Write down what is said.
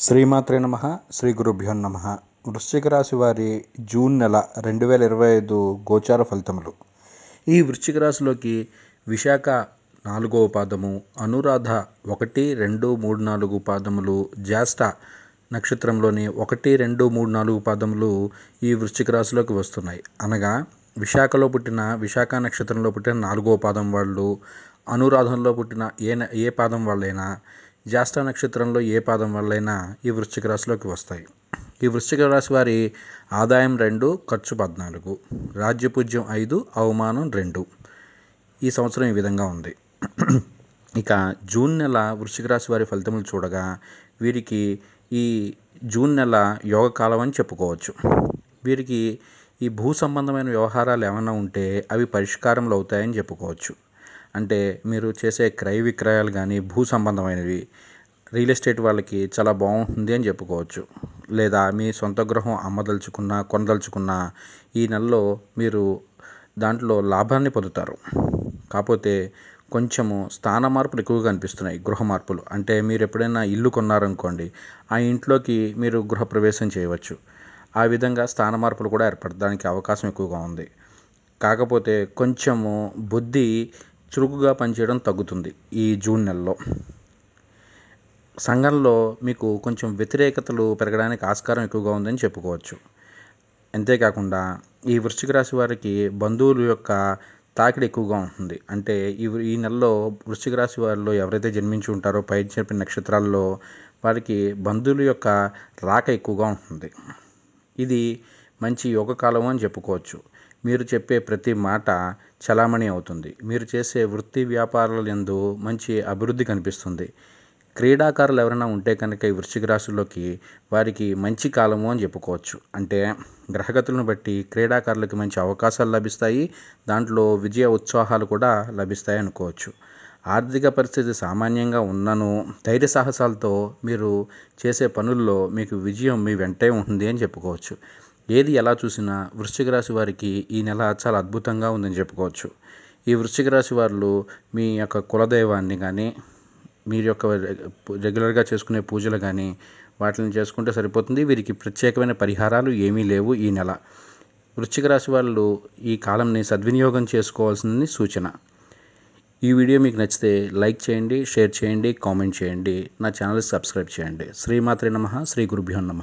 శ్రీమాత్రే నమ శ్రీ గురుభ్యో నమ. వృశ్చిక రాశి వారి జూన్ నెల రెండు వేల ఇరవై ఐదు గోచార ఫలితములు. ఈ వృశ్చిక రాశిలోకి విశాఖ నాలుగవ పాదము అనురాధ ఒకటి రెండు మూడు నాలుగు పాదములు జ్యేష్ఠ నక్షత్రంలోని ఒకటి రెండు మూడు నాలుగు పాదములు ఈ వృశ్చిక రాశిలోకి వస్తున్నాయి. అనగా విశాఖలో పుట్టిన విశాఖ నక్షత్రంలో పుట్టిన నాలుగవ పాదం వాళ్ళు అనురాధంలో పుట్టిన ఏ న- ఏ పాదం వాళ్ళైనా జ్యేష్ఠ నక్షత్రంలో ఏ పాదం వల్లైనా ఈ వృశ్చిక రాశిలోకి వస్తాయి. ఈ వృశ్చిక రాశి వారి ఆదాయం రెండు ఖర్చు పద్నాలుగు. రాజ్యపూజ్యం ఐదు అవమానం రెండు. ఈ సంవత్సరం ఈ విధంగా ఉంది. ఇక జూన్ నెల వృశ్చిక రాశి వారి ఫలితములు చూడగా వీరికి ఈ జూన్ నెల యోగ కాలం అని చెప్పుకోవచ్చు. వీరికి ఈ భూ సంబంధమైన వ్యవహారాలు ఏమైనా ఉంటే అవి పరిష్కారంలో అవుతాయని చెప్పుకోవచ్చు. అంటే మీరు చేసే క్రయ విక్రయాలు కానీ భూ సంబంధమైనవి రియల్ ఎస్టేట్ వాళ్ళకి చాలా బాగుంటుంది అని చెప్పుకోవచ్చు. లేదా మీ సొంత గృహం అమ్మదలుచుకున్నా కొనదలుచుకున్నా ఈ నెలలో మీరు దాంట్లో లాభాన్ని పొందుతారు. కాకపోతే కొంచెము స్థాన మార్పులు ఎక్కువగా అనిపిస్తున్నాయి గృహ మార్పులు. అంటే మీరు ఎప్పుడైనా ఇల్లు కొన్నారనుకోండి ఆ ఇంట్లోకి మీరు గృహప్రవేశం చేయవచ్చు. ఆ విధంగా స్థాన మార్పులు కూడా ఏర్పడడానికి అవకాశం ఎక్కువగా ఉంది. కాకపోతే కొంచెము బుద్ధి చురుకుగా పనిచేయడం తగ్గుతుంది ఈ జూన్ నెలలో. సంఘంలో మీకు కొంచెం వ్యతిరేకతలు పెరగడానికి ఆస్కారం ఎక్కువగా ఉందని చెప్పుకోవచ్చు. అంతేకాకుండా ఈ వృశ్చిక రాశి వారికి బంధువుల యొక్క తాకిడి ఎక్కువగా ఉంటుంది. అంటే ఈ ఈ నెలలో వృశ్చిక రాశి వారిలో ఎవరైతే జన్మించి ఉంటారో పై చెప్పిన నక్షత్రాల్లో వారికి బంధువుల యొక్క రాక ఎక్కువగా ఉంటుంది. ఇది మంచి యోగకాలం అని చెప్పుకోవచ్చు. మీరు చెప్పే ప్రతి మాట చలామణి అవుతుంది. మీరు చేసే వృత్తి వ్యాపారాల యందు మంచి అభివృద్ధి కనిపిస్తుంది. క్రీడాకారులు ఎవరైనా ఉంటే కనుక ఈ వృశ్చిక రాశిలోకి వారికి మంచి కాలము అని చెప్పుకోవచ్చు. అంటే గ్రహగతులను బట్టి క్రీడాకారులకు మంచి అవకాశాలు లభిస్తాయి. దాంట్లో విజయ ఉత్సాహాలు కూడా లభిస్తాయి అనుకోవచ్చు. ఆర్థిక పరిస్థితి సామాన్యంగా ఉన్నను ధైర్య సాహసాలతో మీరు చేసే పనుల్లో మీకు విజయం మీ వెంటే ఉంటుంది అని చెప్పుకోవచ్చు. ఏది ఎలా చూసినా వృశ్చిక రాశి వారికి ఈ నెల చాలా అద్భుతంగా ఉందని చెప్పుకోవచ్చు. ఈ వృశ్చిక రాశి వారు మీ యొక్క కులదైవాన్ని కానీ మీరు యొక్క రెగ్యులర్గా చేసుకునే పూజలు కానీ వాటిని చేసుకుంటే సరిపోతుంది. వీరికి ప్రత్యేకమైన పరిహారాలు ఏమీ లేవు ఈ నెల. వృశ్చిక రాశి వాళ్ళు ఈ కాలంని సద్వినియోగం చేసుకోవాల్సిందని సూచన. ఈ వీడియో మీకు నచ్చితే లైక్ చేయండి షేర్ చేయండి కామెంట్ చేయండి. నా ఛానల్ సబ్స్క్రైబ్ చేయండి. శ్రీమాత్రి నమ శ్రీ గురుభ్యో నమ.